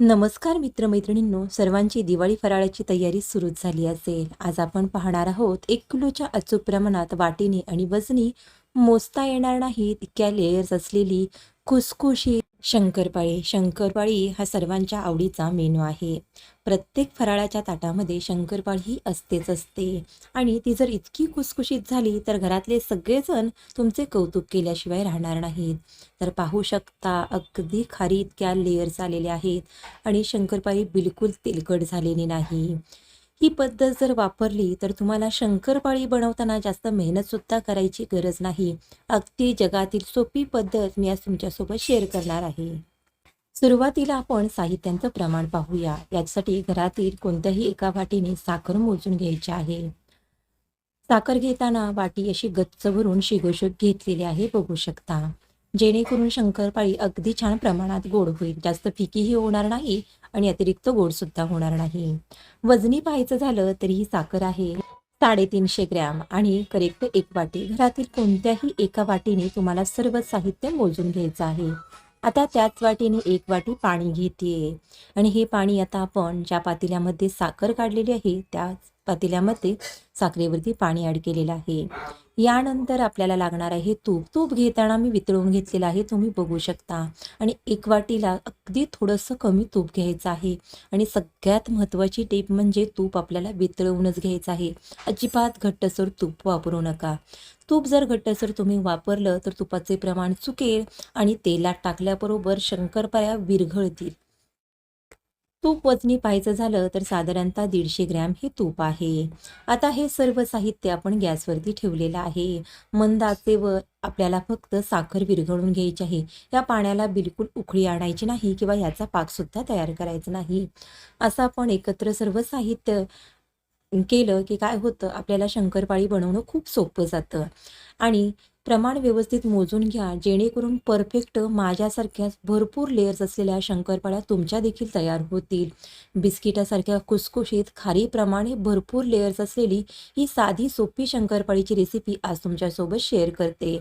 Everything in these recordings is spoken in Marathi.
नमस्कार मित्रमैत्रिणींनो सर्वांची दिवाळी फराळाची तयारी सुरूच झाली असेल. आज आपण पाहणार आहोत एक किलोच्या अचूक प्रमाणात वाटीने आणि वजनी मोजता येणार नाही इतक्या लेयर्स असलेली खुसखुशी शंकरपाळी. शंकरपाळी हा सर्वांच्या आवडीचा मेनू आहे. प्रत्येक फराळाच्या ताटामध्ये शंकरपाळी ही असतेच असते. आणि ती जर इतकी कुसकुशीत झाली तर घरातले सगळेजण तुमचे कौतुक केल्याशिवाय राहणार नाहीत. तर पाहू शकता अगदी खारी इतक्या लेयर्स आलेल्या आहेत आणि शंकरपाळी बिलकुल तेलकट झालेली नाही. ही पद्धत जर वापरली तर तुम्हाला शंकरपाळी बनवताना जास्त मेहनतसुद्धा करायची गरज नाही. अगदी जगातील सोपी पद्धत मी आज तुमच्यासोबत शेअर करणार आहे. सुरुवातीला आपण साहित्यांचं प्रमाण पाहूया. यासाठी घरातील कोणत्याही एका वाटीने साखर मोजून घ्यायची आहे. साखर घेताना वाटी अशी गच्च भरून शिगोशोग घेतलेली आहे बघू शकता. जेणेकरून शंकरपाळी अगदी छान प्रमाणात गोड होईल. जास्त फिकीही होणार नाही आणि अतिरिक्त गोड सुद्धा होणार नाही. वजनी पाहायचं झालं तरी ही साखर आहे साडेतीनशे ग्रॅम आणि करेक्ट एक वाटी. घरातील कोणत्याही एका वाटीने तुम्हाला सर्व साहित्य मोजून घ्यायचं आहे. आता त्याच वाटीने एक वाटी पाणी घेते आणि हे पाणी आता आपण ज्या पातेल्यामध्ये साखर काढलेली आहे त्याच पातेल्यामध्ये साखरेवरती पाणी ॲड केलेलं आहे. यानंतर आपल्याला लागणार आहे तूप. तूप घेताना मी वितळून घेतलेलं आहे. तुम्ही बघू शकता. आणि एक वाटीला अगदी थोडंसं कमी तूप घ्यायचं आहे. आणि सगळ्यात महत्त्वाची टीप म्हणजे तूप आपल्याला वितळवूनच घ्यायचं आहे. अजिबात घट्टसर तूप वापरू नका. तूप जर घट्टसर तुम्ही वापरलं तर तुपाचे प्रमाण चुकेल आणि तेलात टाकल्याबरोबर शंकरपाळ्या विरघळतील. तूप वजनी पाहायचं झालं तर साधारणतः दीडशे ग्रॅम हे तूप आहे. आता हे सर्व साहित्य आपण गॅसवरती ठेवलेलं आहे. मंद आचेवर आपल्याला फक्त साखर विरघळून घ्यायची आहे. या पाण्याला बिलकुल उकळी आणायची नाही किंवा याचा पाकसुद्धा तयार करायचा नाही. असं आपण एकत्र सर्व साहित्य केलं की काय होतं? आपल्याला शंकरपाळी बनवणं खूप सोपं जातं. आणि प्रमाण व्यवस्थित मोजून घ्या जेणेकरून परफेक्ट माझ्यासारख्याच भरपूर लेयर्स असलेल्या शंकरपाळ्या तुमच्या देखील तयार होतील. बिस्किटासारख्या खुसखुशीत खारीप्रमाणे भरपूर लेयर्स असलेली ही साधी सोपी शंकरपाळीची रेसिपी आज तुमच्यासोबत शेअर करते.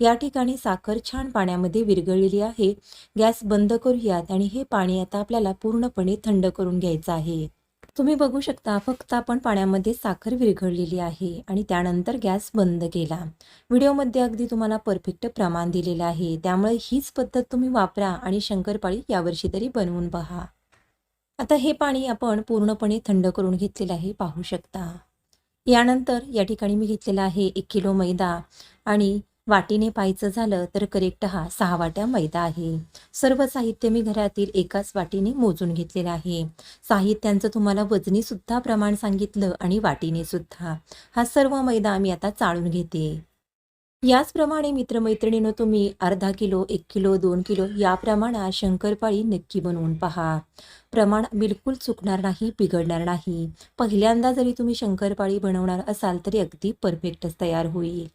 या ठिकाणी साखर छान पाण्यामध्ये विरघळलेली आहे. गॅस बंद करूयात आणि हे पाणी आता आपल्याला पूर्णपणे थंड करून घ्यायचं आहे. तुम्ही बघू शकता फक्त आपण पाण्यामध्ये साखर विरघळलेली आहे आणि त्यानंतर गॅस बंद केला. व्हिडिओमध्ये अगदी तुम्हाला परफेक्ट प्रमाण दिलेलं आहे. त्यामुळे हीच पद्धत तुम्ही वापरा आणि शंकरपाळी यावर्षी तरी बनवून पहा आता हे पाणी आपण पूर्णपणे थंड करून घेतलेलं आहे पाहू शकता. यानंतर या ठिकाणी मी घेतलेला आहे एक किलो मैदा आणि वाटीने पाहायचं झालं तर करेक्ट हा सहा वाट्या मैदा आहे. सर्व साहित्य मी घरातील एकाच वाटीने मोजून घेतलेलं आहे. साहित्यांचं तुम्हाला वजनी सुद्धा प्रमाण सांगितलं आणि वाटीने सुद्धा. हा सर्व मैदा मी आता चाळून घेते. याचप्रमाणे मित्रमैत्रिणीनं तुम्ही अर्धा किलो एक किलो दोन किलो या प्रमाणात शंकरपाळी नक्की बनवून पहा. प्रमाण बिलकुल चुकणार नाही बिघडणार नाही. पहिल्यांदा जरी तुम्ही शंकरपाळी बनवणार असाल तरी अगदी परफेक्टच तयार होईल.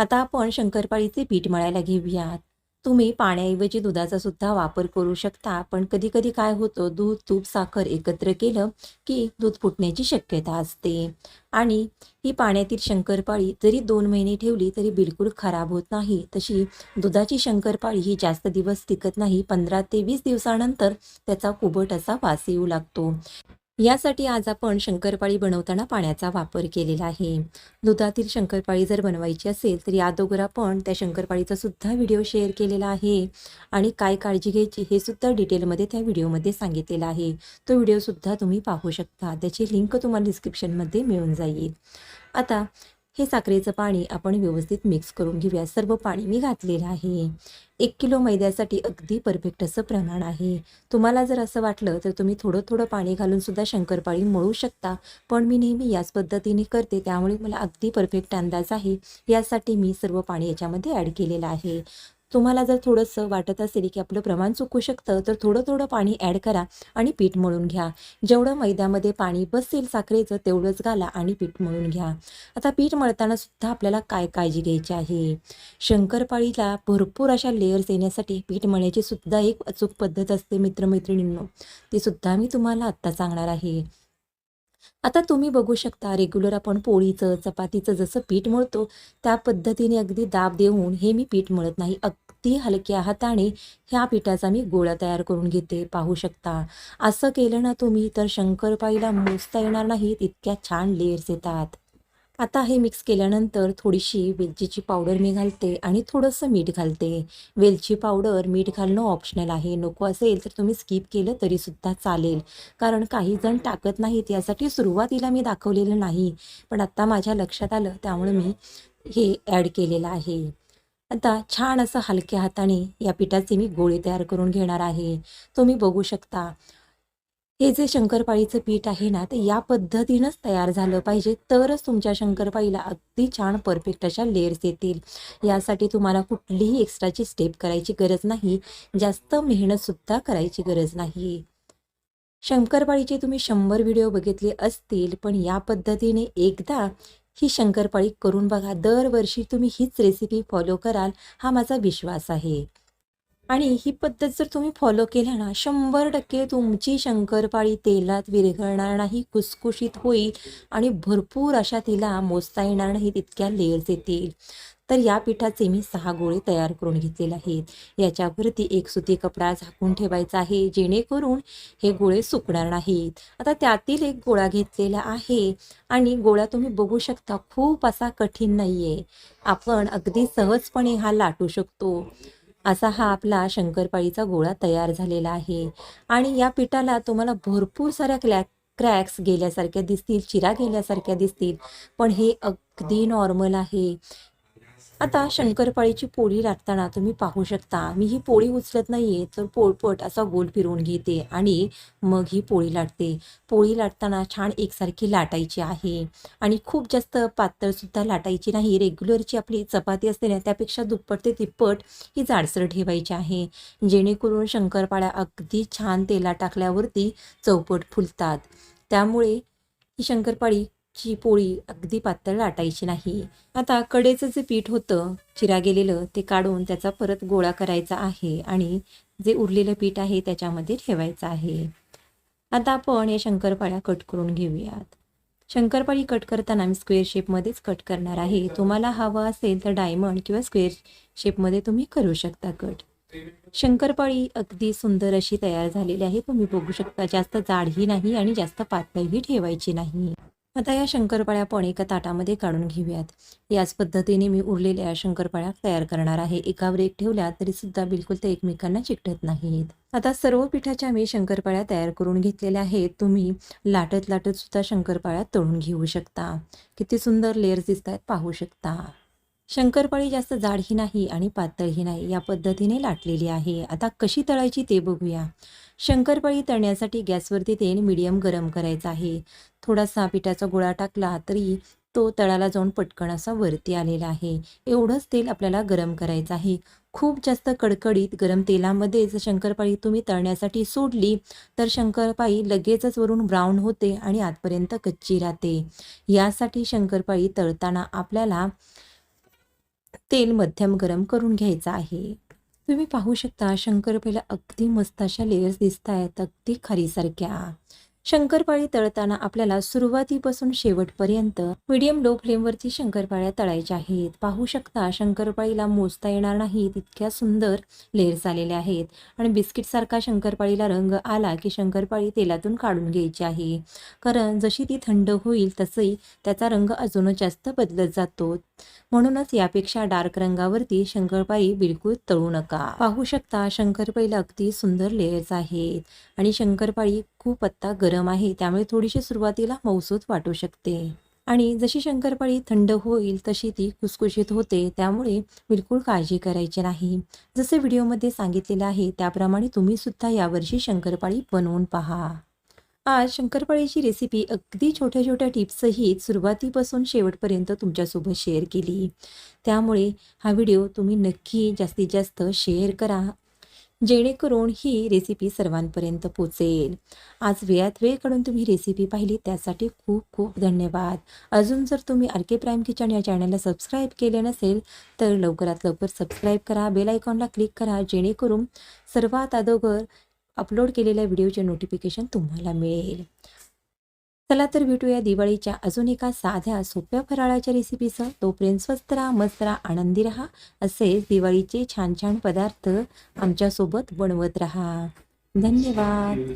आता आपण शंकरपाळीचे पीठ मळायला घेऊयात. तुम्ही पाण्याऐवजी दुधाचा सुद्धा वापर करू शकता पण कधी कधी काय होतं दूध तूप साखर एकत्र केलं की दूध फुटण्याची शक्यता असते. आणि ही पाण्यातील शंकरपाळी जरी दोन महिने ठेवली तरी बिलकुल खराब होत नाही. तशी दुधाची शंकरपाळी ही जास्त दिवस टिकत नाही. पंधरा ते वीस दिवसानंतर त्याचा कुबट असा वास येऊ लागतो. यासाठी आज आपण शंकरपाळी बनवताना पाण्याचा वापर केलेला आहे. दुधातील शंकरपाळी जर बनवायची असेल तर या अगोदर आपण त्या शंकरपाळीचा सुद्धा व्हिडिओ शेअर केलेला आहे. आणि काय काळजी घ्यायची हे सुद्धा डिटेलमध्ये त्या व्हिडिओमध्ये सांगितलेलं आहे. तो व्हिडिओसुद्धा तुम्ही पाहू शकता. त्याची लिंक तुम्हाला डिस्क्रिप्शनमध्ये मिळून जाईल. आता हे साखरेचं पाणी आपण व्यवस्थित मिक्स करून घेऊया. सर्व पाणी मी घातलेलं आहे. एक किलो मैद्यासाठी अगदी परफेक्ट असं प्रमाण आहे. तुम्हाला जर असं वाटलं तर तुम्ही थोडं थोडं पाणी घालूनसुद्धा शंकरपाळी मळू शकता. पण मी नेहमी याच पद्धतीने करते. त्यामुळे मला अगदी परफेक्ट अंदाज आहे. यासाठी मी सर्व पाणी याच्यामध्ये ॲड केलेलं आहे. तुम्हाला जर थोडंसं वाटत असेल की आपलं प्रमाण चुकू शकतं तर थोडं थोडं पाणी ॲड करा आणि पीठ मळून घ्या. जेवढं मैद्यामध्ये पाणी बसेल साखरेचं तेवढंच घाला आणि पीठ मळून घ्या. आता पीठ मळताना सुद्धा आपल्याला काय काळजी घ्यायची आहे? शंकरपाळीला भरपूर अशा लेअर्स येण्यासाठी पीठ मळण्याची सुद्धा एक अचूक पद्धत असते मित्रमैत्रिणींनो. ती सुद्धा मी तुम्हाला आत्ता सांगणार आहे. आता तुम्ही बघू शकता रेग्युलर आपण पोळीचं चपातीचं जसं पीठ मळतो त्या पद्धतीने अगदी दाब देऊन हे मी पीठ मळत नाही. अगदी हलक्या हाताने ह्या पिठाचा मी गोळा तयार करून घेते पाहू शकता. असं केलं ना तुम्ही तर शंकरपाईला मोजता येणार नाहीत इतक्या छान लेअर्स येतात. आता हे मिक्स केल्यानंतर थोडीशी वेलचीची पावडर मी घालते आणि थोडंसं मीठ घालते. वेलची पावडर मीठ घालणं ऑप्शनल आहे. नको असेल तर तुम्ही स्किप केलं तरीसुद्धा चालेल. कारण काही जण टाकत नाहीत यासाठी सुरुवातीला मी दाखवलेलं नाही. पण आत्ता माझ्या लक्षात आलं त्यामुळे मी हे ॲड केलेलं आहे. आता छान असं हलक्या हाताने या पिठाचे मी गोळे तयार करून घेणार आहे. तुम्ही बघू शकता. हे जे शंकरपाळीचं पीठ आहे ना ते या पद्धतीनंच तयार झालं पाहिजे. तरच तुमच्या शंकरपाळीला अगदी छान परफेक्ट अशा लेअर्स येतील. यासाठी तुम्हाला कुठलीही एक्स्ट्राची स्टेप करायची गरज नाही. जास्त मेहनतसुद्धा करायची गरज नाही. शंकरपाळीचे तुम्ही शंभर व्हिडिओ बघितले असतील पण या पद्धतीने एकदा ही शंकरपाळी करून बघा. दरवर्षी तुम्ही हीच रेसिपी फॉलो कराल हा माझा विश्वास आहे. आणि ही पद्धत जर तुम्ही फॉलो केल्या ना शंभर टक्के तुमची शंकरपाळी तेलात विरघळणार नाही कुसकुशीत होईल आणि भरपूर अशा तिला मोजता येणार नाही तितक्या लेअर्स येतील. तर या पिठाचे मी सहा गोळे तयार करून घेतलेले आहेत. याच्यावरती एक सुती कपडा झाकून ठेवायचा आहे जेणेकरून हे गोळे सुकणार नाहीत. आता त्यातील एक गोळा घेतलेला आहे आणि गोळा तुम्ही बघू शकता खूप असा कठीण नाही आहे आपण अगदी सहजपणे हा लाटू शकतो. असा हा आपला शंकरपाळीचा गोळा तयार झालेला आहे. आणि या पिठाला तुम्हाला भरपूर साऱ्या क्लॅक क्रॅक्स गेल्यासारख्या दिसतील चिरा गेल्यासारख्या दिसतील. पण हे अगदी नॉर्मल आहे. आता शंकरपाळीची पोळी लाटताना तुम्ही पाहू शकता. मी ही पोळी उचलत नाहीये तर पोळपट असा गोल फिरवून घेते आणि मग ही पोळी लाटते. पोळी लाटताना छान एकसारखी लाटायची आहे आणि खूप जास्त पातळसुद्धा लाटायची नाही. रेग्युलरची आपली चपाती असते ना त्यापेक्षा दुप्पट ते तिप्पट ही जाडसर ठेवायची आहे. जेणेकरून शंकरपाळ्या अगदी छान तेला टाकल्यावरती चौपट फुलतात. त्यामुळे ही शंकरपाळी ची पोळी अगदी पातळ लाटायची नाही. आता कडेचं जे पीठ होतं चिरा गेलेलं ते काढून त्याचा परत गोळा करायचा आहे आणि जे उरलेलं पीठ आहे त्याच्यामध्ये ठेवायचं आहे. आता आपण या शंकरपाळ्या कट करून घेऊयात. शंकरपाळी कट करताना मी स्क्वेअर शेपमध्येच कट करणार आहे. तुम्हाला हवं असेल तर डायमंड किंवा स्क्वेअर शेपमध्ये तुम्ही करू शकता कट. शंकरपाळी अगदी सुंदर अशी तयार झालेली आहे. तुम्ही बघू शकता जास्त जाडही नाही आणि जास्त पातळही ठेवायची नाही. आता या शंकरपाळ्या पण एका ताटामध्ये काढून घेऊयात. याच पद्धतीने मी उरलेल्या शंकरपाळ्या तयार करणार आहे. एकावर एक ठेवल्या तरी सुद्धा बिलकुल ते एकमेकांना चिकटत नाहीत. आता सर्व पिठाच्या मी शंकरपाळ्या तयार करून घेतलेल्या आहेत. तुम्ही लाटत लाटत सुद्धा शंकरपाळ्या तळून घेऊ शकता. किती सुंदर लेअर्स दिसत आहेत पाहू शकता. शंकरपाळी जास्त जाडही नाही आणि पातळही नाही या पद्धतीने लाटलेली आहे. आता कशी तळायची ते बघूया. शंकरपाळी तळण्यासाठी गॅसवरती तेल मिडियम गरम करायचं आहे. थोडासा पिठाचा गोळा टाकला तरी तो तळाला जाऊन पटकन असा वरती आलेला आहे. एवढंच तेल आपल्याला गरम करायचं आहे. खूप जास्त कडकडीत गरम तेलामध्येच शंकरपाळी तुम्ही तळण्यासाठी सोडली तर शंकरपाळी लगेचच वरून ब्राऊन होते आणि आतपर्यंत कच्ची राहते. यासाठी शंकरपाळी तळताना आपल्याला तेल मध्यम गरम करून घ्यायचं आहे. तुम्ही पाहू शकता शंकरपेला अगदी मस्त अशा लेयर्स दिसत आहेत अगदी खरीसारख्या. शंकरपाळी तळताना आपल्याला सुरुवातीपासून शेवटपर्यंत मीडियम लो फ्लेमवरती शंकरपाळ्या तळायच्या आहेत. पाहू शकता शंकरपाळीला मोजता येणार नाही तितक्या सुंदर लेअर्स आलेल्या आहेत. आणि बिस्किटसारखा शंकरपाळीला रंग आला की शंकरपाळी तेलातून काढून घ्यायची आहे. कारण जशी ती थंड होईल तसंही त्याचा रंग अजूनच जास्त बदलत जातो. म्हणूनच यापेक्षा डार्क रंगावरती शंकरपाळी बिलकुल तळू नका. पाहू शकता शंकरपाळीला अगदी सुंदर लेअर्स आहेत. आणि शंकरपाळी खूप आत्ता गरम आहे त्यामुळे थोडीशी सुरुवातीला मौसूत वाटू शकते. आणि जशी शंकरपाळी थंड होईल तशी ती कुसकुशीत होते त्यामुळे बिलकुल काळजी करायची नाही. जसे व्हिडिओमध्ये सांगितलेलं आहे त्याप्रमाणे तुम्ही सुद्धा यावर्षी शंकरपाळी बनवून पहा. आज शंकरपाळीची रेसिपी अगदी छोट्या छोट्या टिप्ससहित सुरुवातीपासून शेवटपर्यंत तुमच्यासोबत शेअर केली. त्यामुळे हा व्हिडिओ तुम्ही नक्की जास्तीत जास्त शेअर करा जेणेकरून ही रेसिपी सर्वांपर्यंत पोचेल. आज वेळात वेळ काढून तुम्ही रेसिपी पाहिली त्यासाठी खूप खूप धन्यवाद. अजून जर तुम्ही आर के प्राईम किचन या चॅनलला सबस्क्राईब केले नसेल तर लवकरात लवकर सबस्क्राईब करा बेल आयकॉनला क्लिक करा जेणेकरून सर्वात अगोदर अपलोड केलेल्या व्हिडिओचे नोटिफिकेशन तुम्हाला मिळेल. चला तर भेटूया दिवाळीच्या अजून एका साध्या सोप्या फराळाच्या रेसिपीसह तोपर्यंत स्वस्त राहा मस्त राहा आनंदी राहा. असेच दिवाळीचे छान छान पदार्थ आमच्यासोबत बनवत राहा. धन्यवाद.